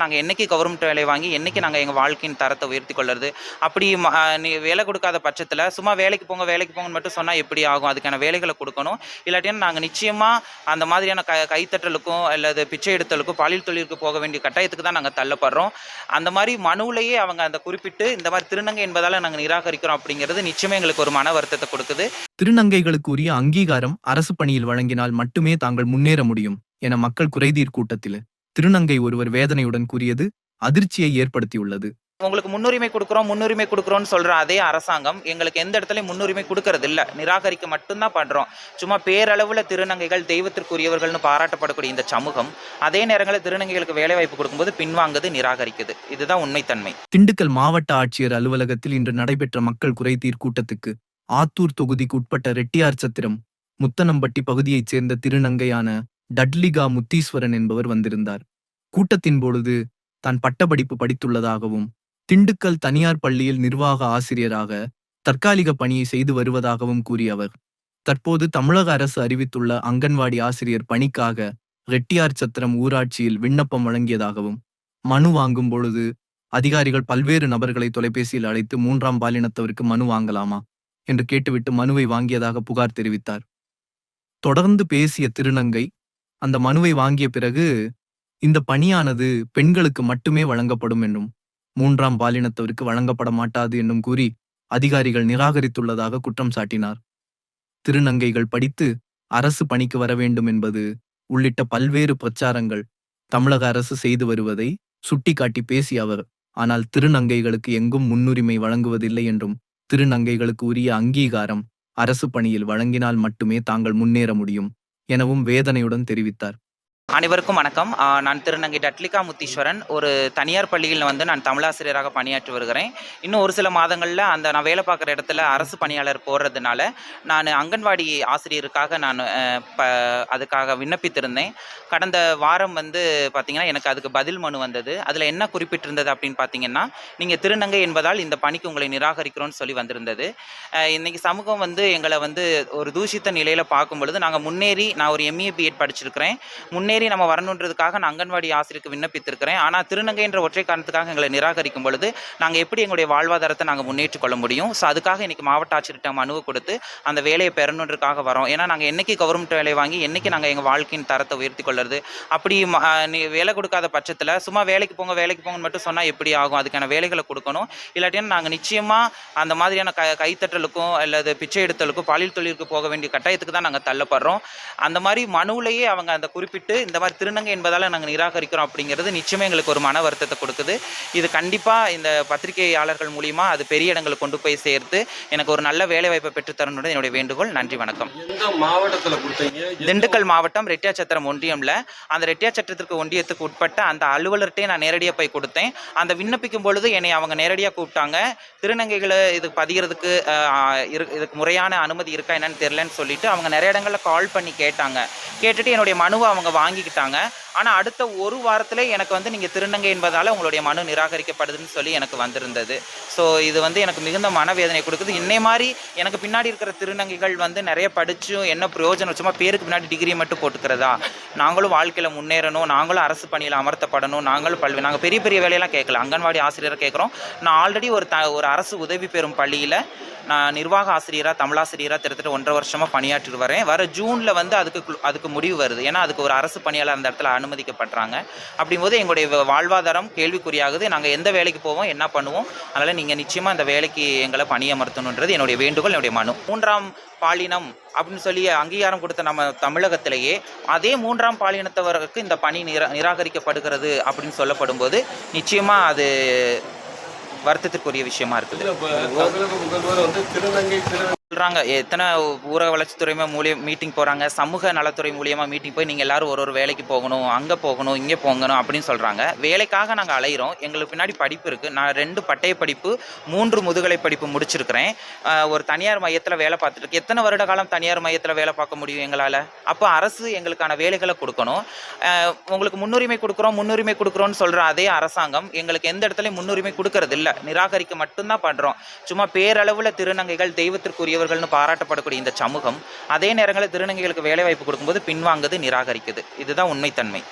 நாங்கள் என்றைக்கு கவர்மெண்ட் வேலை வாங்கி என்றைக்கு நாங்கள் எங்கள் வாழ்க்கையின் தரத்தை உயர்த்தி கொள்ளுறது அப்படி நீ வேலை கொடுக்காத பட்சத்தில் சும்மா வேலைக்கு போங்க வேலைக்கு போங்கன்னு மட்டும் சொன்னால் எப்படி ஆகும்? அதுக்கான வேலைகளை கொடுக்கணும். இல்லாட்டினா நாங்கள் நிச்சயமாக அந்த மாதிரியான க கைத்தட்டலுக்கும் அல்லது பிச்சை எடுத்தலுக்கும் பாலியல் தொழிலுக்கு போக வேண்டிய கட்டாயத்துக்கு தான் நாங்கள் தள்ளப்படுறோம். அந்த மாதிரி மனுவிலேயே அவங்க அந்த குறிப்பிட்டு இந்த மாதிரி திருநங்கை என்பதால் நாங்கள் நிராகரிக்கிறோம் அப்படிங்கிறது நிச்சயமே எங்களுக்கு ஒரு மன வருத்தத்தை கொடுக்குது. திருநங்கைகளுக்கு உரிய அங்கீகாரம் அரசு பணியில் வழங்கினால் மட்டுமே தாங்கள் முன்னேற முடியும் என மக்கள் குறைதீர் கூட்டத்தில். திருநங்கை ஒருவர் வேதனையுடன் கூறியது அதிர்ச்சியை ஏற்படுத்தியுள்ளது. உங்களுக்கு முன்னுரிமை கொடுக்குறோம் முன்னுரிமை கொடுக்குறோம்னு சொல்ற அதே அரசாங்கம் எங்களுக்கு எந்த இடத்துலையும் முன்னுரிமை கொடுக்கறது இல்ல நிராகரிக்க மட்டும்தான் பண்றோம். சும்மா பேரளவுல திருநங்கைகள் தெய்வத்திற்குரியவர்கள்னு பாராட்டப்படக்கூடிய இந்த சமூகம் அதே நேரங்களில் திருநங்கைகளுக்கு வேலை வாய்ப்பு கொடுக்கும்போது பின்வாங்குது நிராகரிக்குது. இதுதான் உண்மைத்தன்மை. திண்டுக்கல் மாவட்ட ஆட்சியர் அலுவலகத்தில் இன்று நடைபெற்ற மக்கள் குறைதீர் கூட்டத்துக்கு ஆத்தூர் தொகுதிக்கு உட்பட்ட ரெட்டியார் சத்திரம் முத்தனம்பட்டி பகுதியைச் சேர்ந்த திருநங்கையான டட்லிகா முத்தீஸ்வரன் என்பவர் வந்திருந்தார். கூட்டத்தின் பொழுது தான் பட்டப்படிப்பு படித்துள்ளதாகவும் திண்டுக்கல் தனியார் பள்ளியில் நிர்வாக ஆசிரியராக தற்காலிக பணியை செய்து வருவதாகவும் கூறிய அவர் தற்போது தமிழக அரசு அறிவித்துள்ள அங்கன்வாடி ஆசிரியர் பணிக்காக ரெட்டியார் சத்திரம் ஊராட்சியில் விண்ணப்பம் வழங்கியதாகவும் மனு வாங்கும் பொழுது அதிகாரிகள் பல்வேறு நபர்களை தொலைபேசியில் அழைத்து மூன்றாம் பாலினத்தவருக்கு மனு வாங்கலாமா? என்று கேட்டுவிட்டு மனுவை வாங்கியதாக புகார் தெரிவித்தார். தொடர்ந்து பேசிய திருநங்கை அந்த மனுவை வாங்கிய பிறகு இந்த பணியானது பெண்களுக்கு மட்டுமே வழங்கப்படும் என்றும் மூன்றாம் பாலினத்தவருக்கு வழங்கப்பட மாட்டாது என்றும் கூறி அதிகாரிகள் நிராகரித்துள்ளதாக குற்றம் சாட்டினார். திருநங்கைகள் படித்து அரசு பணிக்கு வர வேண்டும் என்பது உள்ளிட்ட பல்வேறு பிரச்சாரங்கள் தமிழக அரசு செய்து வருவதை சுட்டிக்காட்டி பேசிய அவர் ஆனால் திருநங்கைகளுக்கு எங்கும் முன்னுரிமை வழங்குவதில்லை என்றும் திருநங்கைகளுக்கு உரிய அங்கீகாரம் அரசு பணியில் வழங்கினால் மட்டுமே தாங்கள் முன்னேற முடியும். எனவும் வேதனையுடன் தெரிவித்தார். அனைவருக்கும் வணக்கம். நான் திருநங்கை டட்லிகா முத்தீஸ்வரன் ஒரு தனியார் பள்ளியில் வந்து நான் தமிழாசிரியராக பணியாற்றி வருகிறேன். இன்னும் ஒரு சில மாதங்களில் அந்த நான் வேலை பார்க்குற இடத்துல அரசு பணியாளர் போடுறதுனால நான் அங்கன்வாடி ஆசிரியருக்காக நான் ப அதுக்காக விண்ணப்பித்திருந்தேன். கடந்த வாரம் வந்து பார்த்திங்கன்னா எனக்கு அதுக்கு பதில் மனு வந்தது. அதில் என்ன குறிப்பிட்டிருந்தது அப்படின்னு பார்த்தீங்கன்னா நீங்கள் திருநங்கை என்பதால் இந்த பணிக்கு உங்களை நிராகரிக்கிறோன்னு சொல்லி வந்திருந்தது. இன்றைக்கி சமூகம் வந்து எங்களை வந்து ஒரு தூஷித்த நிலையில் பார்க்கும் பொழுது நாங்கள் முன்னேறி நான் ஒரு எம்ஏ பிஎட் படிச்சிருக்கிறேன். முன்னேறி நம்ம வரணுன்றதுக்காக நான் அங்கன்வாடி ஆசிரியருக்கு விண்ணப்பித்திருக்கிறேன். ஆனால் திருநங்கைன்ற ஒற்றை காரணத்துக்காக எங்களை நிராகரிக்கும் பொழுது நாங்கள் எப்படி எங்களுடைய வாழ்வாதாரத்தை நாங்கள் முன்னேற்றிக் கொள்ள முடியும்? ஸோ அதுக்காக இன்னைக்கு மாவட்ட ஆட்சியர்கிட்ட மனுவை கொடுத்து அந்த வேலையை பெறணுன்றதுக்காக வரோம். ஏன்னா நாங்கள் என்றைக்கு கவர்மெண்ட் வேலை வாங்கி என்றைக்கு நாங்கள் எங்கள் வாழ்க்கையின் தரத்தை உயர்த்தி கொள்ளுறது அப்படி ம- நீ வேலை கொடுக்காத பட்சத்தில் சும்மா வேலைக்கு போங்க வேலைக்கு போங்கன்னு மட்டும் சொன்னால் எப்படி ஆகும்? அதுக்கான வேலைகளை கொடுக்கணும். இல்லாட்டினா நாங்கள் நிச்சயமாக அந்த மாதிரியான க கைத்தட்டலுக்கும் அல்லது பிச்சை எடுத்தலுக்கும் பாலியல் தொழிலுக்கு போக வேண்டிய கட்டாயத்துக்கு தான் நாங்கள் தள்ளப்படுறோம். அந்த மாதிரி மனுவிலேயே அவங்க அந்த குறிப்பிட்டு இந்த மாதிரி திருநங்கை என்பதால் நாங்கள் நிராகரிக்கிறோம் அப்படிங்கிறது நிச்சயமாக எங்களுக்கு ஒரு மன வருத்தத்தை கொடுக்குது. இது கண்டிப்பாக இந்த பத்திரிகையாளர்கள் மூலிமா அது பெரிய இடங்களுக்கு கொண்டு போய் சேர்த்து எனக்கு ஒரு நல்ல வேலை வாய்ப்பை பெற்றுத்தரணுன்றது என்னுடைய வேண்டுகோள். நன்றி வணக்கம். மாவட்டத்துல கொடுத்தீங்க? திண்டுக்கல் மாவட்டம் ரெட்டியாச்சத்திரம் ஒன்றியம்ல. அந்த ரெட்டியாச்சத்திரத்துக்கு ஒன்றியத்துக்கு உட்பட்ட அந்த அலுவலர்கிட்டே நான் நேரடியாக போய் கொடுத்தேன். அந்த விண்ணப்பிக்கும் பொழுது என்னை அவங்க நேரடியாக கூப்பிட்டாங்க. திருநங்கைகளை இது பதிகிறதுக்கு இதுக்கு முறையான அனுமதி இருக்கா என்னன்னு தெரியலன்னு சொல்லிட்டு அவங்க நிறைய இடங்களில் கால் பண்ணி கேட்டாங்க. கேட்டுட்டு என்னுடைய மனுவை அவங்க வாங்கிக்கிட்டாங்க. ஆனால் அடுத்த ஒரு வாரத்தில் எனக்கு வந்து நீங்கள் திருநங்கை என்பதால் உங்களுடைய மனு நிராகரிக்கப்படுதுன்னு சொல்லி எனக்கு வந்திருந்தது. ஸோ இது வந்து எனக்கு மிகுந்த மனவேதனை கொடுக்குது. இன்னை மாதிரி எனக்கு பின்னாடி இருக்கிற திருநங்கைகள் வந்து நிறைய படித்தும் என்ன பிரயோஜனம்? சும்மா பேருக்கு பின்னாடி டிகிரி மட்டும் போட்டுக்கிறதா? நாங்களும் வாழ்க்கையில் முன்னேறணும். நாங்களும் அரசு பணியில் அமர்த்தப்படணும். நாங்களும் பல்வி நாங்கள் பெரிய பெரிய வேலையெல்லாம் கேட்கல. அங்கன்வாடி ஆசிரியரை கேட்குறோம். நான் ஆல்ரெடி ஒரு த ஒரு அரசு உதவி பெறும் பள்ளியில் நான் நிர்வாக ஆசிரியராக தமிழாசிரியராக திட்டத்தட்ட ஒன்றரை வருஷமாக பணியாற்றி வரேன். வர ஜூனில் வந்து அதுக்கு அதுக்கு முடிவு வருது. ஏன்னா அதுக்கு ஒரு அரசு பணியாளர் அந்த இடத்துல அனுமதிக்கப்படுறாங்க. அப்படிங்கும்போது எங்களுடைய வாழ்வாதாரம் கேள்விக்குறியாகுது. நாங்கள் எந்த வேலைக்கு போவோம் என்ன பண்ணுவோம் அதனால் நீங்கள் நிச்சயமாக அந்த வேலைக்கு எங்களை பணியமர்த்தணுன்றது என்னுடைய வேண்டுகோள் என்னுடைய மனு. மூன்றாம் பாலினம் அப்படின்னு சொல்லி அங்கீகாரம் கொடுத்த நம்ம தமிழகத்திலேயே அதே மூன்றாம் பாலினத்தவருக்கு இந்த பணி நிரா நிராகரிக்கப்படுகிறது அப்படின்னு சொல்லப்படும் போது நிச்சயமாக அது வருத்தத்திற்குரிய விஷயமா இருக்குது. சொல்கிறாங்க எத்தனை ஊரக வளர்ச்சித்துறை மூலியம் மீட்டிங் போகிறாங்க சமூக நலத்துறை மூலியமாக மீட்டிங் போய் நீங்கள் எல்லோரும் ஒரு ஒரு வேலைக்கு போகணும் அங்கே போகணும் இங்கே போகணும் அப்படின்னு சொல்கிறாங்க வேலைக்காக நாங்கள் அலைகிறோம் எங்களுக்கு பின்னாடி படிப்பு இருக்குது நான் ரெண்டு பட்டய படிப்பு மூன்று முதுகலை படிப்பு முடிச்சிருக்கிறேன். ஒரு தனியார் மையத்தில் வேலை பார்த்துட்டு எத்தனை வருட காலம் தனியார் மையத்தில் வேலை பார்க்க முடியும் எங்களால்? அப்போ அரசு எங்களுக்கான வேலைகளை கொடுக்கணும். உங்களுக்கு முன்னுரிமை கொடுக்குறோம் முன்னுரிமை கொடுக்குறோம்னு சொல்கிற அதே அரசாங்கம் எங்களுக்கு எந்த இடத்துலையும் முன்னுரிமை கொடுக்கறது இல்லை நிராகரிக்க மட்டும்தான் பண்ணுறோம் சும்மா பேரளவில் திருநங்கைகள் சிறந்தவர்கள்னு பாராட்டப்படக்கூடிய இந்த சமூகம் அதே நேரங்களில் திருநங்கைகளுக்கு வேலைவாய்ப்பு கொடுக்கும்போது பின்வாங்குது நிராகரிக்குது. இதுதான் உண்மைத்தன்மை.